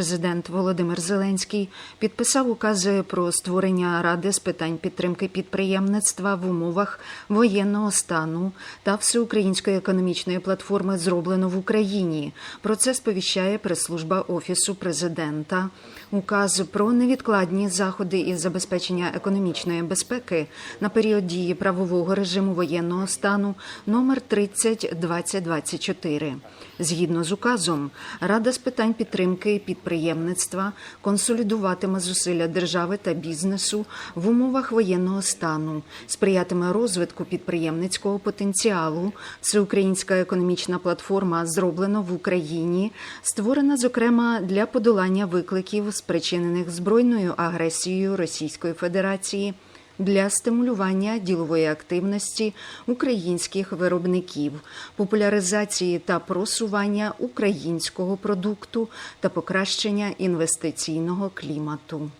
Президент Володимир Зеленський підписав укази про створення ради з питань підтримки підприємництва в умовах воєнного стану та всеукраїнської економічної платформи зроблено в Україні. Про це сповіщає прес-служба офісу президента. Указ про невідкладні заходи із забезпечення економічної безпеки на період дії правового режиму воєнного стану номер 30 2024 Згідно з указом, Рада з питань підтримки підприємництва консолідуватиме зусилля держави та бізнесу в умовах воєнного стану, сприятиме розвитку підприємницького потенціалу. Всеукраїнська економічна платформа зроблена в Україні, створена зокрема для подолання викликів, спричинених збройною агресією Російської Федерації для стимулювання ділової активності українських виробників, популяризації та просування українського продукту та покращення інвестиційного клімату.